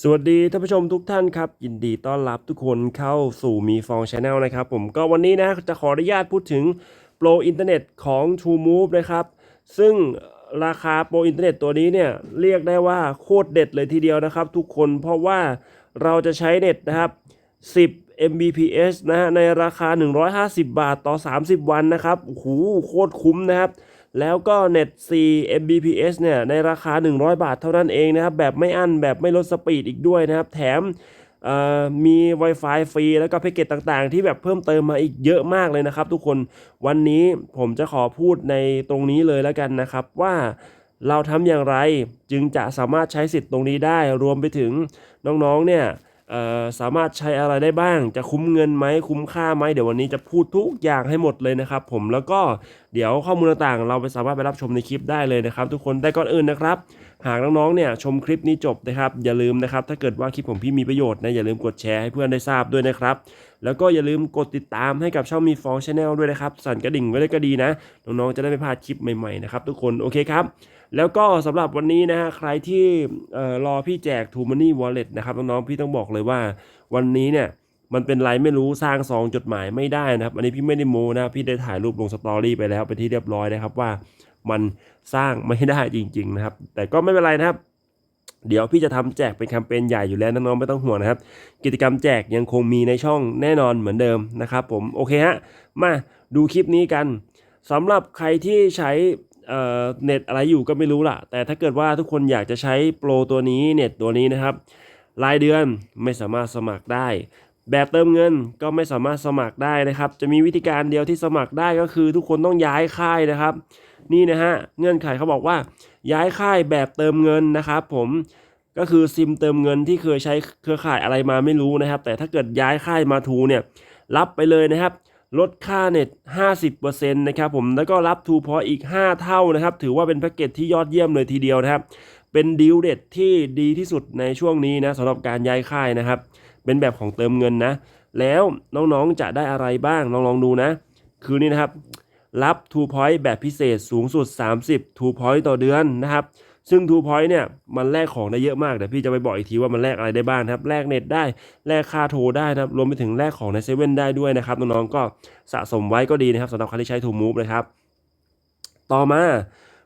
สวัสดีท่านผู้ชมทุกท่านครับ ยินดีต้อนรับทุกคนเข้าสู่มีฟองชาแนลนะครับผมก็วันนี้นะจะขออนุญาตพูดถึงโปรอินเทอร์เน็ตของ True Move นะครับ ซึ่งราคาโปรอินเทอร์เน็ตตัวนี้เนี่ยเรียกได้ว่าโคตรเด็ดเลยทีเดียวนะครับ ทุกคนเพราะว่าเราจะใช้เน็ตนะครับ 10 Mbps นะฮะในราคา 150 บาทต่อ 30 วันนะครับโอ้โหโคตรคุ้มนะครับ แล้วก็เน็ต4 Mbps เนี่ยในราคา 100 บาทเท่านั้นเองนะครับแบบไม่อั้นแบบไม่ลดสปีดอีกด้วยนะครับ แถมมี Wi-Fi ฟรีแล้วก็แพ็กเกจต่างๆ ที่แบบเพิ่มเติมมาอีกเยอะมากเลยนะครับ ทุกคนวันนี้ผมจะขอพูดในตรงนี้เลยแล้วกันนะครับว่าเราทำอย่างไรจึงจะสามารถใช้สิทธิ์ตรงนี้ได้รวมไปถึงน้องๆเนี่ย สามารถใช้อะไรได้บ้าง จะคุ้มเงินไหมคุ้มค่าไหมเดี๋ยววันนี้จะพูดทุกอย่างให้หมดเลยนะครับ ผมแล้วก็เดี๋ยวข้อมูลต่างๆ เราไปสามารถไปรับชมในคลิปได้เลยนะครับ ทุกคนแต่ก่อนอื่นนะครับ หากน้องๆเนี่ยชมคลิปนี้จบนะครับ อย่าลืมนะครับ ถ้าเกิดว่าคลิปของพี่มีประโยชน์นะอย่าลืมกดแชร์ให้เพื่อนได้ทราบด้วยนะครับ แล้วก็อย่าลืมกดติดตามให้กับช่องมีฟองชาแนลด้วยนะครับ สั่นกระดิ่งไว้เลยก็ดีนะ น้องๆจะได้ไม่พลาดคลิปใหม่ๆนะครับทุกคนโอเคครับแล้วก็สำหรับวันนี้นะฮะใครที่เอ่อรอพี่แจก t ูมันนี่วอลเล็ตนะครับน้องๆพี่ต้องบอกเลยว่า วันนี้เนี่ยมันเป็นไรไม่รู้สร้างซองจดหมายไม่ได้นะครับ อันนี้พี่ไม่ได้โมนะพี่ได้ถ่ายรูปลงสตอรี่ไปแล้วเป็นที่เรียบร้อยนะครับว่า มันสร้างไม่ได้จริง ๆ นะครับ แต่ก็ไม่เป็นไรนะครับ เดี๋ยวพี่จะทำแจกเป็นแคมเปญใหญ่อยู่แล้วน้องๆไม่ต้องห่วงนะครับ กิจกรรมแจกยังคงมีในช่องแน่นอนเหมือนเดิมนะครับ ผมโอเคฮะมาดูคลิปนี้กันสำหรับใครที่ใช้อ่อเน็ตอะไรอยู่ก็ไม่รู้ล่ะ แต่ถ้าเกิดว่าทุกคนอยากจะใช้โปรตัวนี้เน็ตตัวนี้นะครับ รายเดือนไม่สามารถสมัครได้ แบบเติมเงินก็ไม่สามารถสมัครได้นะครับ จะมีวิธีการเดียวที่สมัครได้ก็คือทุกคนต้องย้ายค่ายนะครับ นี่นะฮะเงื่อนไขเขาบอกว่า ย้ายค่ายแบบเติมเงินนะครับ ผมก็คือซิมเติมเงินที่เคยใช้เครือข่ายอะไรมาไม่รู้นะครับ แต่ถ้าเกิดย้ายค่ายมาทูเนี่ยรับไปเลยนะครับ ลดค่าเน็ต 50%นะครับผมแล้วก็รับทูพออีก 5 เท่านะครับ ถือว่าเป็นแพ็กเกจที่ยอดเยี่ยมเลยทีเดียวนะครับ เป็นดีลเด็ดที่ดีที่สุดในช่วงนี้นะสำหรับการย้ายค่ายนะครับ เป็นแบบของเติมเงินนะ แล้วน้องๆจะได้อะไรบ้างลองลองดูนะ คือนี่นะครับ รับ True Point แบบพิเศษสูงสุด 30 True Point ต่อเดือนนะครับซึ่ง True Point เนี่ยมันแลกของได้เยอะมากเดี๋ยวพี่จะไปบอกอีกทีว่ามันแลกอะไรได้บ้างครับแลกเน็ตได้แลกค่าโทรได้นะครับรวมไปถึงแลกของในเซเว่นได้ด้วยนะครับน้องๆก็สะสมไว้ก็ดีนะครับสำหรับใครที่ใช้ True Move นะครับต่อมา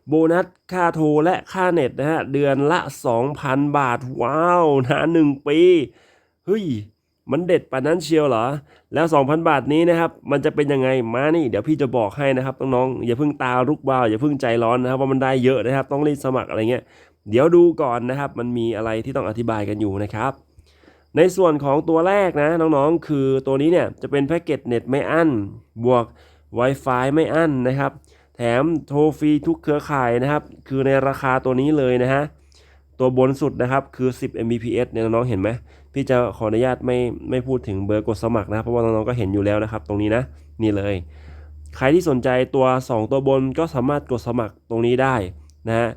โบนัสค่าโทรและค่าเน็ตนะฮะเดือนละ 2,000 บาท ว้าวนะหนึ่งปี เฮ้ย มันเด็ดปานนั้นเชียวเหรอ แล้ว 2,000 บาทนี้นะครับ มันจะเป็นยังไง มานี่ เดี๋ยวพี่จะบอกให้นะครับน้องๆ อย่าเพิ่งตาลุกวาว อย่าเพิ่งใจร้อนนะครับว่ามันได้เยอะนะครับ ต้องรีบสมัครอะไรเงี้ย เดี๋ยวดูก่อนนะครับ มันมีอะไรที่ต้องอธิบายกันอยู่นะครับ ในส่วนของตัวแรกนะน้องๆ คือตัวนี้เนี่ยจะเป็นแพ็กเกจเน็ตไม่อั้น บวก Wi-Fi ไม่อั้นนะครับ แถมโทรฟรีทุกเครือข่ายนะครับ คือในราคาตัวนี้เลยนะฮะ ตัวบนสุดนะครับคือ 10 Mbps เนี่ยน้องๆเห็นไหม พี่จะขออนุญาตไม่ไม่พูดถึงเบอร์กดสมัครนะ เพราะว่าน้องๆก็เห็นอยู่แล้วนะครับ ตรงนี้นะ นี่เลย ใครที่สนใจตัว 2 ตัวบนก็สามารถกดสมัครตรงนี้ได้นะฮะ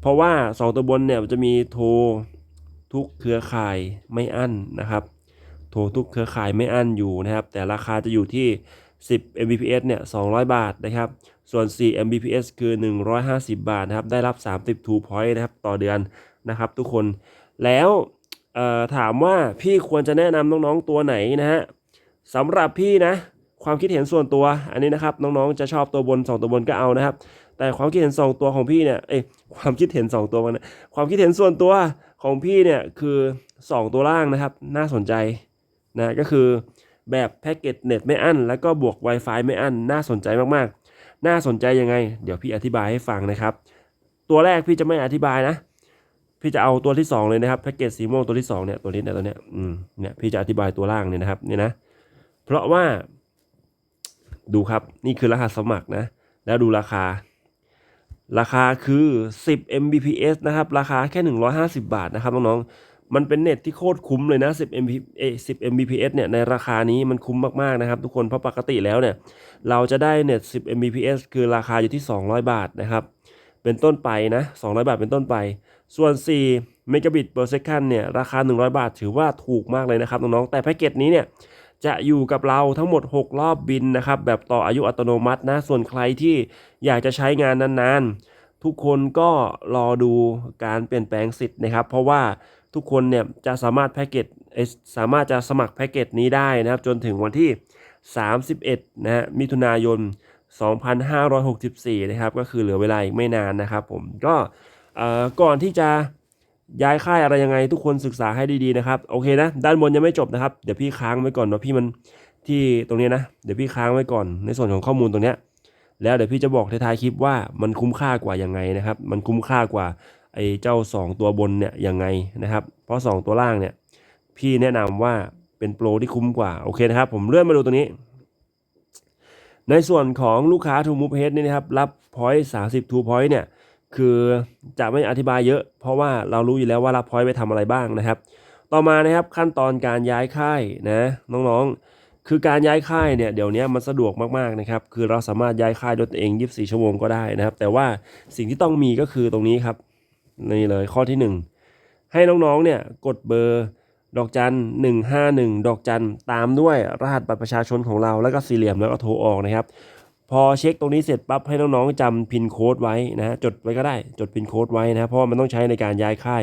เพราะว่า 2 ตัวบนเนี่ยจะมีโทรทุกเครือข่ายไม่อั้นนะครับ โทรทุกเครือข่ายไม่อั้นอยู่นะครับ แต่ราคาจะอยู่ที่ 10 Mbps เนี่ย 200 บาทนะครับ ส่วน 4 Mbps คือ 150 บาทนะครับ ได้รับ 30 True Point นะครับ ต่อเดือนนะครับ ทุกคน แล้ว ถามว่าพี่ควรจะแนะนำน้องๆตัวไหนนะฮะสำหรับพี่นะ ความคิดเห็นส่วนตัวอันนี้นะครับน้องๆจะชอบตัวบน 2 ตัวบนก็เอานะครับ แต่ความคิดเห็น 2 ตัวของพี่เนี่ยเอ้ความคิดเห็น 2 ตัวมันนะความคิดเห็นส่วนตัวของพี่เนี่ยคือ 2 ตัวล่างนะครับ น่าสนใจนะก็คือแบบแพ็กเกจเน็ตไม่อั้นแล้วก็บวก Wi-Fi ไม่อั้นน่าสนใจมากๆ น่าสนใจยังไง เดี๋ยวพี่อธิบายให้ฟังนะครับ ตัวแรกพี่จะไม่อธิบายนะ พี่จะเอาตัวที่ 2 เลยนะครับแพ็กเกจสีม่วงตัวที่2เนี่ยตัวนี้เนี่ยตัวเนี้ยอืมเนี่ยพี่จะอธิบายตัวล่างเนี่ยนะครับเนี่ยนะ เพราะว่า ดูครับนี่คือรหัสสมัครนะ แล้วดูราคา ราคาคือ 10 Mbps นะครับ ราคาแค่ 150 บาทนะครับน้องๆมันเป็นเน็ตที่โคตรคุ้มเลยนะ 10 MB เอ10 Mbps เนี่ยในราคานี้มันคุ้มมากๆนะครับ ทุกคนเพราะปกติแล้วเนี่ย เราจะได้เน็ต 10 Mbps คือราคาอยู่ที่ 200 บาทนะครับ เป็นต้นไปนะ 200 บาทเป็นต้นไป ส่วน 4 เมกะบิต per second เนี่ยราคา 100 บาทถือว่าถูกมากเลยนะครับน้องๆแต่แพ็กเกจนี้เนี่ยจะอยู่กับเราทั้งหมด 6 รอบบินนะครับแบบต่ออายุอัตโนมัตินะส่วนใครที่อยากจะใช้งานนานๆ ทุกคนก็รอดูการเปลี่ยนแปลงสิทธิ์นะครับ เพราะว่าทุกคนเนี่ยจะสามารถแพ็กเกจสามารถจะสมัครแพ็กเกจนี้ได้นะครับ จนถึงวันที่ 31 นะฮะมิถุนายน 2564 นะครับ ก็คือเหลือเวลาอีกไม่นานนะครับผมก็ ก่อนที่จะย้ายค่ายอะไรยังไงทุกคนศึกษาให้ดีๆนะครับโอเคนะด้านบนยังไม่จบนะครับเดี๋ยวพี่ค้างไว้ก่อนเนาะพี่มันที่ตรงนี้นะเดี๋ยวพี่ค้างไว้ก่อนในส่วนของข้อมูลตรงเนี้ยแล้วเดี๋ยวพี่จะบอกท้ายคลิปว่ามันคุ้มค่ากว่ายังไงนะครับ มันคุ้มค่ากว่าไอ้เจ้า 2 ตัวบนเนี่ยยังไงนะครับ เพราะ 2 ตัวล่างเนี่ยพี่แนะนำว่าเป็นโปรที่คุ้มกว่าโอเคนะครับ ผมเลื่อนมาดูตรงนี้ ในส่วนของลูกค้า True Move Head นี่นะครับรับ point 30 True Point เนี่ย คือจะไม่อธิบายเยอะ เพราะว่าเรารู้อยู่แล้วว่ารับ point ไปทำอะไรบ้างนะครับ ต่อมานะครับขั้นตอนการย้ายค่ายนะน้องๆ คือการย้ายค่ายเนี่ยเดี๋ยวนี้มันสะดวกมากๆนะครับ คือเราสามารถย้ายค่ายด้วยตัวเอง 24 ชั่วโมงก็ได้นะครับ แต่ว่าสิ่งที่ต้องมีก็คือตรงนี้ครับนี่เลยข้อที่ 1 ให้น้องๆเนี่ยกดเบอร์ดอกจัน151 ดอกจันตามด้วยรหัสบัตรประชาชนของเราแล้วก็สี่เหลี่ยมแล้วก็โทรออกนะครับ พอเช็คตรงนี้เสร็จปั๊บให้น้องๆจำพินโค้ดไว้นะฮะจดไว้ก็ได้จดพินโค้ดไว้นะเพราะมันต้องใช้ในการย้ายค่าย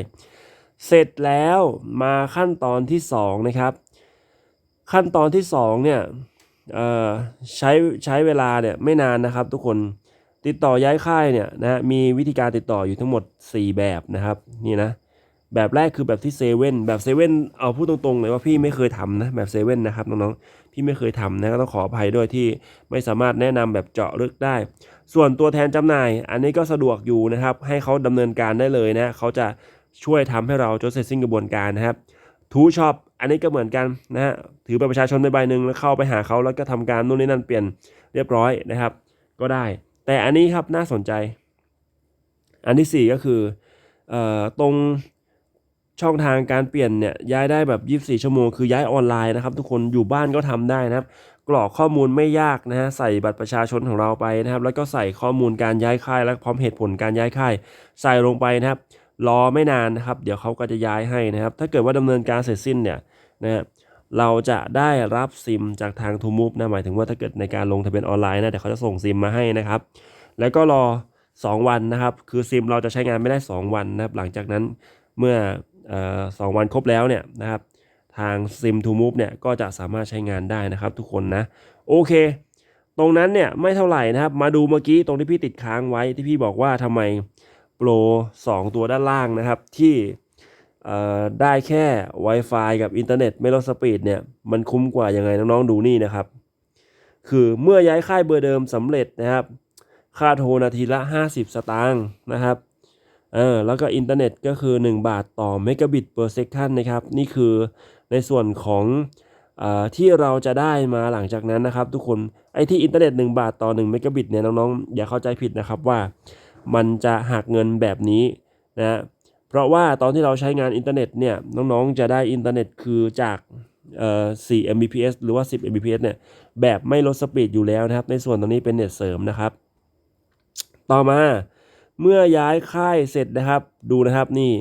เสร็จแล้วมาขั้นตอนที่สองนะครับ ขั้นตอนที่สองเนี่ยใช้ใช้เวลาเนี่ยไม่นานนะครับ ทุกคนติดต่อย้ายค่ายเนี่ยนะฮะมีวิธีการติดต่ออยู่ทั้งหมด 4 แบบนะครับนี่นะ แบบแรกคือแบบที่เซเว่นแบบเซเว่นเอาพูดตรงๆเลยว่าพี่ไม่เคยทำนะแบบเซเว่นนะครับน้องๆพี่ไม่เคยทำนะก็ต้องขออภัยด้วยที่ไม่สามารถแนะนำแบบเจาะลึกได้ ส่วนตัวแทนจำหน่าย อันนี้ก็สะดวกอยู่นะครับ ให้เขาดำเนินการได้เลยนะเขาจะช่วยทำให้เราจนเสร็จสิ้นกระบวนการนะครับทูช็อปอันนี้ก็เหมือนกันนะฮะถือบัตรประชาชนใบหนึ่งแล้วเข้าไปหาเขาแล้วก็ทำการนู่นนี่นั่นเปลี่ยนเรียบร้อยนะครับ ก็ได้ แต่อันนี้ครับน่าสนใจ อันที่ 4 ก็คือออตรง ช่องทางการเปลี่ยนเนี่ยย้ายได้แบบ 24 ชั่วโมง คือย้ายออนไลน์นะครับ ทุกคนอยู่บ้านก็ทำได้นะครับ กรอกข้อมูลไม่ยากนะฮะใส่บัตรประชาชนของเราไปนะครับ แล้วก็ใส่ข้อมูลการย้ายค่าย และพร้อมเหตุผลการย้ายค่าย ใส่ลงไปนะครับรอไม่นานนะครับ เดี๋ยวเขาก็จะย้ายให้นะครับ ถ้าเกิดว่าดำเนินการเสร็จสิ้นเนี่ยนะฮะเราจะได้รับซิมจากทาง t ูมูฟนะหมายถึงว่าถ้าเกิดในการลงทะเบียนออนไลน์นะเดี๋ยวเขาจะส่งซิมมาให้นะครับ แล้วก็รอ 2 วันนะครับ คือซิมเราจะใช้งานไม่ได้ 2 วันนะครับ หลังจากนั้นเมื่อ สองวันครบแล้วเนี่ยนะครับทางซิม to move เนี่ยก็จะสามารถใช้งานได้นะครับทุกคนนะโอเค ตรงนั้นเนี่ยไม่เท่าไหร่นะครับ มาดูเมื่อกี้ตรงที่พี่ติดค้างไว้ที่พี่บอกว่าทำไมโปร 2 ตัวด้านล่างนะครับ ที่ได้แค่ Wi-Fi กับอินเทอร์เน็ตไม่ลดสปีดเนี่ยมันคุ้มกว่ายังไงน้องๆดูนี่นะครับ คือเมื่อย้ายค่ายเบอร์เดิมสำเร็จนะครับ ค่าโทรนาทีละ 50 สตางค์นะครับ เออแล้วก็อินเทอร์เน็ตก็คือ 1 บาทต่อเมกะบิต per second นนะครับ นี่คือในส่วนของอที่เราจะได้มาหลังจากนั้นนะครับ ทุกคนไอ้ที่อินเทอร์เน็ต 1 บาทต่อ1เมกะบิตเนี่ยน้องๆอย่าเข้าใจผิดนะครับว่า มันจะหักเงินแบบนี้นะเพราะว่าตอนที่เราใช้งานอินเทอร์เน็ตเนี่ยน้องๆจะได้อินเทอร์เน็ตคือจากเอ่อ4 Mbps หรือว่า 10 Mbps เนี่ยแบบไม่ลดสปีดอยู่แล้วนะครับ ในส่วนตรงนี้เป็นเน็ตเสริมนะครับ ต่อมา เมื่อย้ายค่ายเสร็จนะครับ ดูนะครับนี่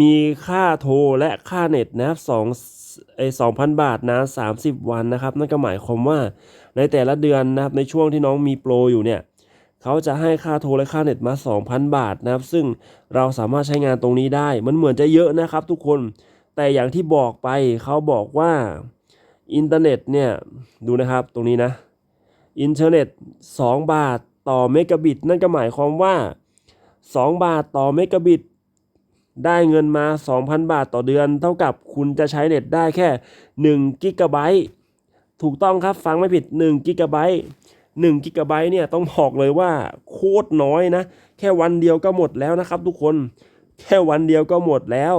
มีค่าโทรและค่าเน็ตนะครับสองไอสองพันบาทนะสามสิบวันนะครับ นั่นก็หมายความว่าในแต่ละเดือนนะครับในช่วงที่น้องมีโปรอยู่เนี่ยเขาจะให้ค่าโทรและค่าเน็ตมา 2,000 บาทนะครับ ซึ่งเราสามารถใช้งานตรงนี้ได้ มันเหมือนจะเยอะนะครับทุกคน แต่อย่างที่บอกไปเขาบอกว่าอินเทอร์เน็ตเนี่ยดูนะครับตรงนี้นะ อินเทอร์เน็ต 2 บาทต่อเมกะบิต นั่นก็หมายความว่า 2 บาทต่อเมกะบิต ได้เงินมา 2,000 บาทต่อเดือน เท่ากับคุณจะใช้เน็ตได้แค่1กิกะไบต์ถูกต้องครับฟังไม่ผิด1กิกะไบต์1กิกะไบต์เนี่ยต้องบอกเลยว่าโคตรน้อยนะ แค่วันเดียวก็หมดแล้วนะครับทุกคนแค่วันเดียวก็หมดแล้ว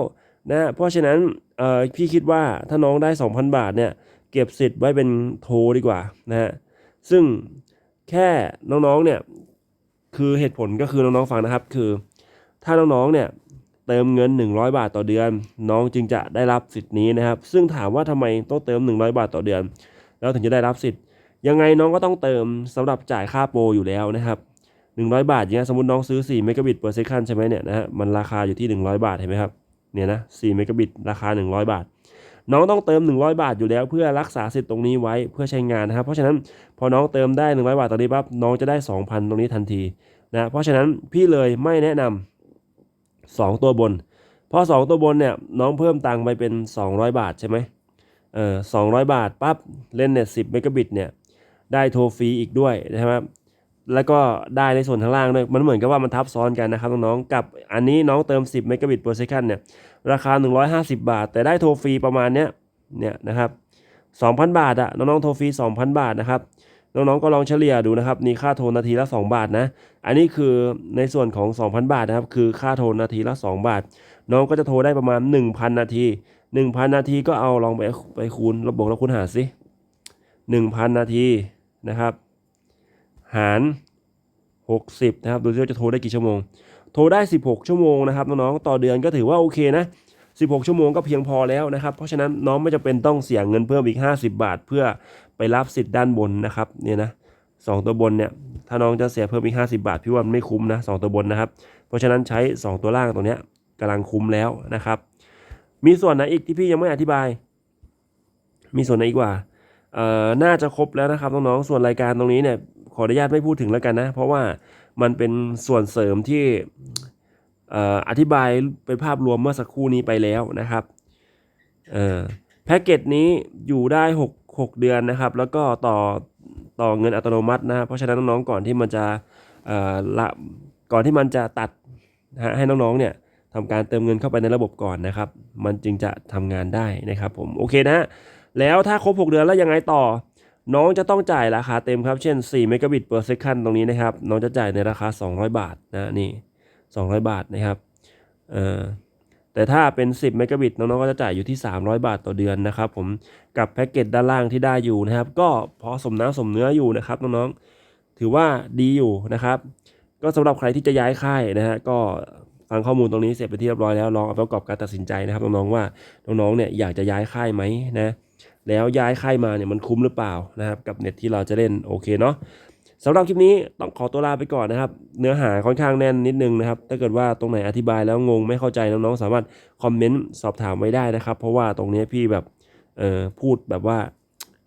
นะเพราะฉะนั้นเอ่อพี่คิดว่าถ้าน้องได้ 2,000 บาทเนี่ยเก็บสิทธิ์ไว้เป็นโทรดีกว่านะฮะซึ่งแค่น้องๆเนี่ย คือเหตุผลก็คือน้องๆฟังนะครับ คือ ถ้าน้องๆเนี่ยเติมเงิน 100 บาทต่อเดือน น้องจึงจะได้รับสิทธิ์นี้นะครับ ซึ่งถามว่าทำไมต้องเติม 100 บาทต่อเดือน แล้วถึงจะได้รับสิทธิ์ ยังไงน้องก็ต้องเติมสำหรับจ่ายค่าโปรอยู่แล้วนะครับ 100 บาทอย่างเงี้ยสมมติน้องซื้อ4เมกะบิต per second ใช่ไหมเนี่ยนะฮะมันราคาอยู่ที่ 100 บาทเห็นไหมครับเนี่ยนะ4เมกะบิตราคา 100 บาท น้องต้องเติม 100 บาทอยู่แล้ว เพื่อรักษาสิทธิ์ตรงนี้ไว้เพื่อใช้งานนะครับเพราะฉะนั้นพอน้องเติมได้ 100 บาทตรงนี้ปั๊บน้องจะได้ 2,000 ตรงนี้ทันทีนะเพราะฉะนั้นพี่เลยไม่แนะนำสองตัวบน เพราะสองตัวบนเนี่ยน้องเพิ่มตังค์ไปเป็น 200 บาทใช่ไหมเออสองบาทปั๊บเล่นเน็ต10เมกะบิตเนี่ยได้โทรฟรีอีกด้วยนะครับ แล้วก็ได้ในส่วนข้างล่างด้วย มันเหมือนกับว่ามันทับซ้อนกันนะครับน้องๆ กับอันนี้น้องเติม 10เมกะบิต per second เนี่ย ราคา 150 บาท แต่ได้โทรฟรีประมาณเนี้ย เนี่ยนะครับ 2,000 บาทอะน้องๆ โทรฟรี 2,000 บาทนะครับ น้องๆ ก็ลองเฉลี่ยดูนะครับ นี่ค่าโทรนาทีละ 2 บาทนะ อันนี้คือในส่วนของ 2,000 บาทนะครับ คือค่าโทรนาทีละ 2 บาท น้องก็จะโทรได้ประมาณ 1,000 นาที 1,000 นาทีก็เอาลองไปไปคูณระบบแล้วคูณหารสิ1,000 นาทีนะครับ หาร 60 นะครับ ดูซิว่าจะโทรได้กี่ชั่วโมง โทรได้ 16 ชั่วโมงนะครับน้องๆ ต่อเดือนก็ถือว่าโอเคนะ 16 ชั่วโมงก็เพียงพอแล้วนะครับ เพราะฉะนั้นน้องไม่จำเป็นต้องเสียเงินเพิ่มอีก 50 บาท เพื่อไปรับสิทธิ์ด้านบนนะครับเนี่ยนะสองตัวบนเนี่ย ถ้าน้องจะเสียเพิ่มอีก 50 บาท พี่ว่ามันไม่คุ้มนะสองตัวบนนะครับ เพราะฉะนั้นใช้ 2 ตัวล่างตัวเนี้ยกำลังคุ้มแล้วนะครับ มีส่วนไหนอีกที่พี่ยังไม่อธิบาย มีส่วนไหนอีกว่า เอ่อ น่าจะครบแล้วนะครับน้องๆ ส่วนรายการตรงนี้เนี่ย ขออนุญาตไม่พูดถึงแล้วกันนะ เพราะว่ามันเป็นส่วนเสริมที่ออธิบายเป็นภาพรวมเมื่อสักครู่นี้ไปแล้วนะครับแพ็กเกจนี้อยู่ได้ 6 6 เดือนนะครับ แล้วก็ต่อต่อเงินอัตโนมัตินะเพราะฉะนั้นน้องๆก่อนที่มันจะละก่อนที่มันจะตัดให้น้องๆเนี่ยทำการเติมเงินเข้าไปในระบบก่อนนะครับ มันจึงจะทำงานได้นะครับผมโอเคนะฮะแล้วถ้าครบ 6 เดือนแล้วยังไงต่อ น้องจะต้องจ่ายราคาเต็มครับ เช่น4เมกะบิต per second ตรงนี้นะครับ น้องจะจ่ายในราคา 200 บาทนะนี่ 200 บาทนะครับเอ่อแต่ถ้าเป็น 10 เมกะบิต น้องๆ ก็จะจ่ายอยู่ที่ 300 บาทต่อเดือนนะครับ ผม กับแพ็กเกจด้านล่างที่ได้อยู่นะครับ ก็พอสมน้ำสมเนื้ออยู่นะครับน้องๆ ถือว่าดีอยู่นะครับ ก็สำหรับใครที่จะย้ายค่ายนะฮะ ก็ฟังข้อมูลตรงนี้เสร็จไปที่เรียบร้อยแล้ว ลองเอาไปประกอบการตัดสินใจนะครับน้องๆ ว่าน้องๆ เนี่ยอยากจะย้ายค่ายไหมนะ แล้วย้ายค่ายมาเนี่ยมันคุ้มหรือเปล่านะครับกับเน็ตที่เราจะเล่นโอเคเนาะสำหรับคลิปนี้ต้องขอตัวลาไปก่อนนะครับ เนื้อหาค่อนข้างแน่นนิดนึงนะครับ ถ้าเกิดว่าตรงไหนอธิบายแล้วงงไม่เข้าใจน้องๆสามารถคอมเมนต์สอบถามไว้ได้นะครับ เพราะว่าตรงนี้พี่แบบเอ่อพูดแบบว่า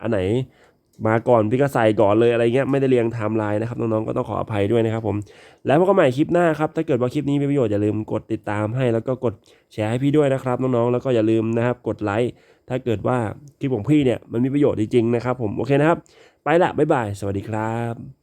อันไหนมาก่อนพี่ก็ใส่ก่อนเลยอะไรเงี้ยไม่ได้เรียงไทม์ไลน์นะครับน้องๆก็ต้องขออภัยด้วยนะครับผมแล้วพบกันใหม่คลิปหน้าครับถ้าเกิดว่าคลิปนี้มีประโยชน์อย่าลืมกดติดตามให้ แล้วก็กดแชร์ให้พี่ด้วยนะครับน้องๆแล้วก็อย่าลืมนะครับกดไลค์ ถ้าเกิดว่าคลิปของพี่เนี่ยมันมีประโยชน์จริงๆนะครับผมโอเคนะครับ ไปละบ๊ายบาย สวัสดีครับ